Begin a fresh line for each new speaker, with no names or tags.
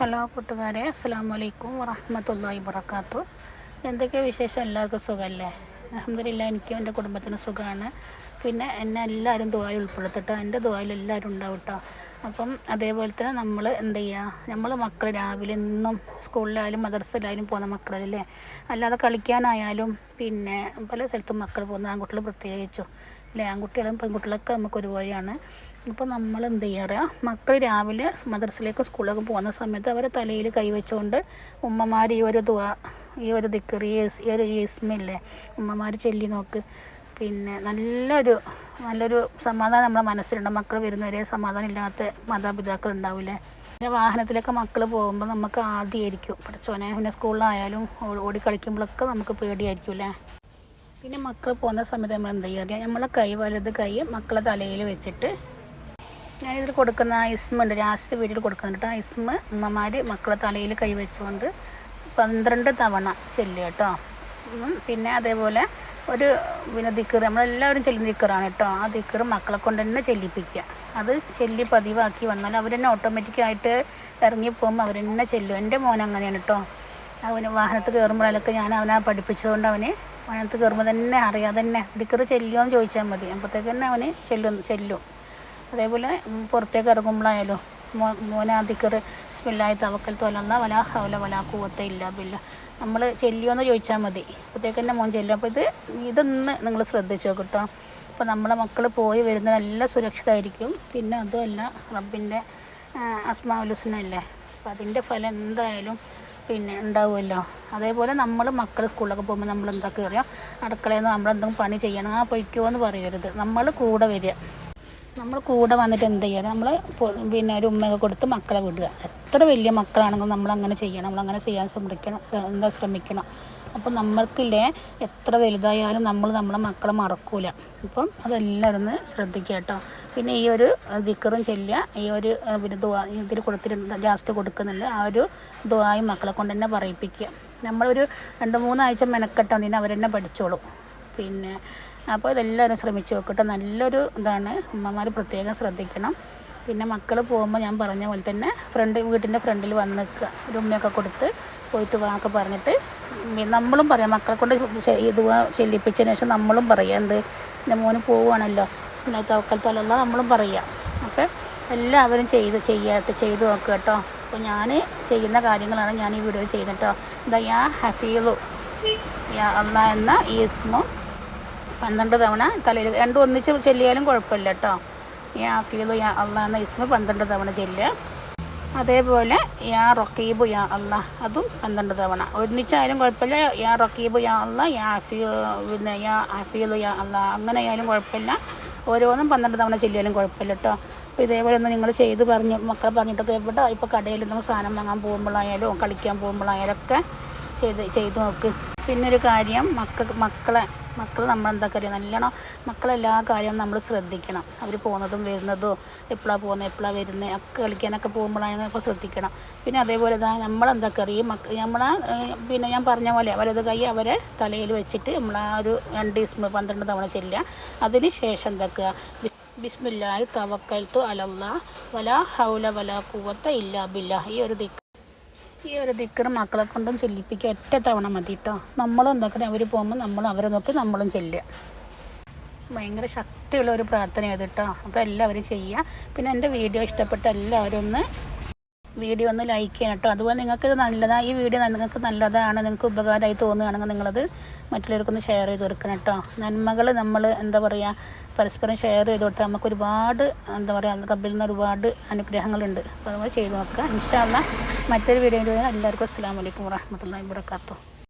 Hello കൂട്ടുകാരെ അസ്സാം വലൈക്കും വറഹമത്തല്ലാഹി വർക്കാത്തു എന്തൊക്കെയാണ് വിശേഷം? എല്ലാവർക്കും സുഖമല്ലേ അഹമ്മദില്ല എനിക്കും എന്റെ കുടുംബത്തിന് സുഖമാണ് പിന്നെ എന്നെ എല്ലാവരും ദുബായി ഉൾപ്പെടുത്തിട്ടോ. എന്റെ ദുബായിൽ എല്ലാവരും ഉണ്ടാവും കേട്ടോ അപ്പം അതേപോലെ തന്നെ നമ്മൾ എന്ത് ചെയ്യുക നമ്മൾ മക്കൾ രാവിലെ എന്നും സ്കൂളിലായാലും മദർസയിലായാലും പോകുന്ന മക്കളല്ലേ? അല്ലാതെ കളിക്കാനായാലും പിന്നെ പല സ്ഥലത്തും മക്കൾ പോകുന്ന ആൺകുട്ടികൾ പ്രത്യേകിച്ചും. അല്ലേ? ആൺകുട്ടികളും പെൺകുട്ടികളൊക്കെ നമുക്ക് ഒരുപോലെയാണ്. അപ്പോൾ നമ്മൾ എന്ത് ചെയ്യാറ് മക്കൾ രാവിലെ മദ്രസയിലേക്ക് സ്കൂളിലേക്ക് പോകുന്ന സമയത്ത് അവരെ തലയിൽ കൈവച്ചുകൊണ്ട് ഉമ്മമാർ ഈ ഒരു ദുവ ഈ ഒരു ദിക്കറി ഈ ഒരു ഈസ്മില്ലേ ഉമ്മമാർ ചൊല്ലി നോക്ക്. പിന്നെ നല്ലൊരു നല്ലൊരു സമാധാനം നമ്മുടെ മനസ്സിലുണ്ട്. മക്കൾ വരുന്നവരെ സമാധാനം ഇല്ലാത്ത മാതാപിതാക്കൾ ഉണ്ടാവില്ലേ? പിന്നെ വാഹനത്തിലൊക്കെ മക്കൾ പോകുമ്പോൾ നമുക്ക് ആദ്യമായിരിക്കും പഠിച്ചോനെ പിന്നെ സ്കൂളിലായാലും ഓടി കളിക്കുമ്പോഴൊക്കെ നമുക്ക് പേടിയായിരിക്കും അല്ലേ? പിന്നെ മക്കൾ പോകുന്ന സമയത്ത് നമ്മൾ എന്ത് ചെയ്യുക നമ്മളെ കൈ വലത് കൈ മക്കളെ തലയിൽ വെച്ചിട്ട് ഞാനിതിൽ കൊടുക്കുന്ന ഇസ്മുണ്ട്. ലാസ്റ്റ് വീട്ടിൽ കൊടുക്കുന്നുണ്ട് ആ ഇസ്മ അമ്മമാർ മക്കളെ തലയിൽ കൈവച്ചുകൊണ്ട് പന്ത്രണ്ട് തവണ ചെല്ലുക കേട്ടോ. പിന്നെ അതേപോലെ ഒരു പിന്നെ ദിക്കർ നമ്മളെല്ലാവരും ചെല്ലുന്ന ദിക്കറാണ് കേട്ടോ. ആ ദിക്കർ മക്കളെ കൊണ്ട് തന്നെ ചെല്ലിപ്പിക്കുക. അത് ചെല്ലി പതിവാക്കി വന്നാൽ അവർ തന്നെ ഓട്ടോമാറ്റിക്കായിട്ട് ഇറങ്ങി പോകുമ്പോൾ അവർ തന്നെ ചെല്ലും. എന്റെ മോൻ അങ്ങനെയാണ് കേട്ടോ. അവന് വാഹനത്തിൽ കയറുമ്പോഴൊക്കെ ഞാൻ അവനെ പഠിപ്പിച്ചതുകൊണ്ട് അവന് വാഹനത്തിൽ കയറുമ്പോൾ തന്നെ അറിയാതെ തന്നെ ദിക്കർ ചെല്ലുമോ എന്ന് ചോദിച്ചാൽ മതി. അപ്പോഴത്തേക്ക് തന്നെ അവന് ചെല്ലും ചെല്ലും. അതേപോലെ പുറത്തേക്ക് ഇറങ്ങുമ്പോഴായാലും മോനാദിക്കർ സ്മെല്ലായി തവക്കൽ തോലന്ന വലാ ഹൗല വലാ കൂവത്തെ ഇല്ല ബില്ല. നമ്മൾ ചെല്ലിയോന്ന് ചോദിച്ചാൽ മതി. അപ്പോഴത്തേക്ക് തന്നെ മോൻ ചെല്ലും. അപ്പോൾ ഇത് ഇതൊന്ന് നിങ്ങൾ ശ്രദ്ധിച്ചു കേട്ടോ അപ്പോൾ നമ്മളെ മക്കൾ പോയി വരുന്നത് നല്ല സുരക്ഷിതമായിരിക്കും പിന്നെ അതുമല്ല റബ്ബിന്റെ അസ്മാവലുസിനല്ലേ അപ്പോൾ അതിന്റെ ഫലം എന്തായാലും പിന്നെ ഉണ്ടാവുമല്ലോ. അതേപോലെ നമ്മൾ മക്കൾ സ്കൂളിലൊക്കെ പോകുമ്പോൾ നമ്മൾ എന്താ കയറിയോ അടുക്കളയിൽ നിന്ന് നമ്മളെന്തെങ്കിലും പണി ചെയ്യണം. ആ പൊയ്ക്കോ എന്ന് പറയരുത്. നമ്മൾ കൂടെ വരിക. നമ്മൾ കൂടെ വന്നിട്ട് എന്ത് ചെയ്യുക നമ്മൾ പിന്നെ ഒരു ഉമ്മയൊക്കെ കൊടുത്ത് മക്കളെ വിടുക. എത്ര വലിയ മക്കളാണെങ്കിലും നമ്മൾ അങ്ങനെ ചെയ്യണം. നമ്മൾ അങ്ങനെ ചെയ്യാൻ ശ്രമിക്കണം എന്താ ശ്രമിക്കണം. അപ്പം നമ്മൾക്കില്ലേ എത്ര വലുതായാലും നമ്മൾ നമ്മളെ മക്കളെ മറക്കൂല. അപ്പം അതെല്ലാവരും ഒന്ന് ശ്രദ്ധിക്കുക കേട്ടോ. പിന്നെ ഈ ഒരു ദിക്കറും ചെല്ലുക ഈ ഒരു പിന്നെ ദുവാ ഇതിൽ കൊടുത്തിട്ട് ലാസ്റ്റ് കൊടുക്കുന്നുണ്ട് ആ ഒരു ദുവായും മക്കളെ കൊണ്ട് തന്നെ പറയിപ്പിക്കുക. നമ്മളൊരു രണ്ട് മൂന്നാഴ്ച മെനക്കെട്ടോ അതിന് അവരെന്നെ പഠിച്ചോളൂ. പിന്നെ അപ്പോൾ ഇതെല്ലാവരും ശ്രമിച്ചു നോക്കട്ടെ. നല്ലൊരു ഇതാണ്. അമ്മമാർ പ്രത്യേകം ശ്രദ്ധിക്കണം. പിന്നെ മക്കൾ പോകുമ്പോൾ ഞാൻ പറഞ്ഞ പോലെ തന്നെ ഫ്രണ്ട് വീട്ടിന്റെ ഫ്രണ്ടിൽ വന്ന് നിൽക്കുക ഒരു ഉമ്മയൊക്കെ കൊടുത്ത് പോയിട്ട് വാക്ക് പറഞ്ഞിട്ട് നമ്മളും പറയാം. മക്കളെ കൊണ്ട് ഇത് ചെല്ലിപ്പിച്ചതിന് ശേഷം നമ്മളും പറയാം. എന്ത്? എന്റെ മോന് പോവുകയാണല്ലോ തവക്കലത്തല്ല നമ്മളും പറയാം. അപ്പം എല്ലാവരും ചെയ്ത് ചെയ്യാത്ത ചെയ്ത് നോക്കുക കേട്ടോ. അപ്പോൾ ഞാൻ ചെയ്യുന്ന കാര്യങ്ങളാണ് ഞാൻ ഈ വീഡിയോ ചെയ്യുന്നത് എന്താ യാ ഹഫീലു യാ എന്ന ഈ പന്ത്രണ്ട് തവണ തലയിൽ രണ്ടും ഒന്നിച്ച് ചെല്ലിയാലും കുഴപ്പമില്ല കേട്ടോ. യാ ഫീലു യാ അല്ല എന്ന ഇസ്മ പന്ത്രണ്ട് തവണ ചെല്ലുക. അതേപോലെ യാ റൊക്കീബു യാ അള്ള അതും പന്ത്രണ്ട് തവണ. ഒന്നിച്ചായാലും കുഴപ്പമില്ല. യാ റൊക്കീബു യാ അള്ള യാ ഫീ പിന്നെ യാ അഫീലു യാ അള്ള അങ്ങനെ ആയാലും കുഴപ്പമില്ല. ഓരോന്നും പന്ത്രണ്ട് തവണ ചെല്ലിയാലും കുഴപ്പമില്ല കേട്ടോ. അപ്പോൾ ഇതേപോലെ ഒന്ന് നിങ്ങൾ ചെയ്ത് പറഞ്ഞ് മക്കളെ പറഞ്ഞിട്ടൊക്കെ എവിടെ ഇപ്പോൾ കടയിൽ നിന്ന് സാധനം വാങ്ങാൻ പോകുമ്പോഴായാലും കളിക്കാൻ പോകുമ്പോഴായാലും ഒക്കെ ചെയ്ത് ചെയ്ത് നോക്ക്. പിന്നൊരു കാര്യം മക്ക മക്കളെ മക്കൾ നമ്മളെന്താ കാര്യം? നല്ലോണം മക്കളെല്ലാ കാര്യവും നമ്മൾ ശ്രദ്ധിക്കണം. അവർ പോകുന്നതും വരുന്നതും എപ്പോഴാണ് പോകുന്നത് എപ്പോഴാണ് വരുന്നത് ഒക്കെ കളിക്കാനൊക്കെ പോകുമ്പോഴാണ് ഇപ്പോൾ ശ്രദ്ധിക്കണം. പിന്നെ അതേപോലെ തന്നെ നമ്മളെന്താ കറിയും മക്ക നമ്മളെ പിന്നെ ഞാൻ പറഞ്ഞ പോലെ അവരത് കൈ അവരെ തലയിൽ വെച്ചിട്ട് നമ്മൾ ഒരു രണ്ട് ദിവസം പന്ത്രണ്ട് തവണ ചെല്ലുക. അതിന് ശേഷം എന്താക്കുക ബിസ്മില്ലായി തവക്കൽത്തു അലല്ല വല ഹൗല വല കൂവത്ത ഇല്ല ബില്ല ഈ ഒരു ദിക്ക് ഈ ഒരു ദിക്കർ മക്കളെ കൊണ്ടും ചെല്ലിപ്പിക്കുക ഒറ്റ തവണ മതി കേട്ടോ നമ്മളും എന്തൊക്കെ അവർ പോകുമ്പോൾ നമ്മൾ അവരെ നോക്കി നമ്മളും ചെല്ലുക. ഭയങ്കര ശക്തിയുള്ള ഒരു പ്രാർത്ഥന ചെയ്തിട്ടോ അപ്പോൾ എല്ലാവരും ചെയ്യുക. പിന്നെ എന്റെ വീഡിയോ ഇഷ്ടപ്പെട്ട എല്ലാവരും ഒന്ന് വീഡിയോ ഒന്ന് ലൈക്ക് ചെയ്യണം കേട്ടോ. അതുപോലെ നിങ്ങൾക്ക് നല്ലതാണ് ഈ വീഡിയോ നിങ്ങൾക്ക് നല്ലതാണ് നിങ്ങൾക്ക് ഉപകാരമായി തോന്നുകയാണെങ്കിൽ നിങ്ങളത് മറ്റുള്ളവർക്കൊന്ന് ഷെയർ ചെയ്ത് കൊടുക്കണം കേട്ടോ. നന്മകൾ നമ്മൾ എന്താ പറയുക പരസ്പരം ഷെയർ ചെയ്ത് കൊടുത്താൽ നമുക്ക് ഒരുപാട് എന്താ പറയുക റബ്ബിൽ നിന്ന് ഒരുപാട് അനുഗ്രഹങ്ങളുണ്ട്. അപ്പോൾ അതുപോലെ ചെയ്ത് നോക്കുക. ഇൻഷാല്ല മറ്റൊരു വീഡിയോ എല്ലാവർക്കും അസ്സാം വലൈക്കും വാഹമത്തല്ലാ വാബർക്കാത്തു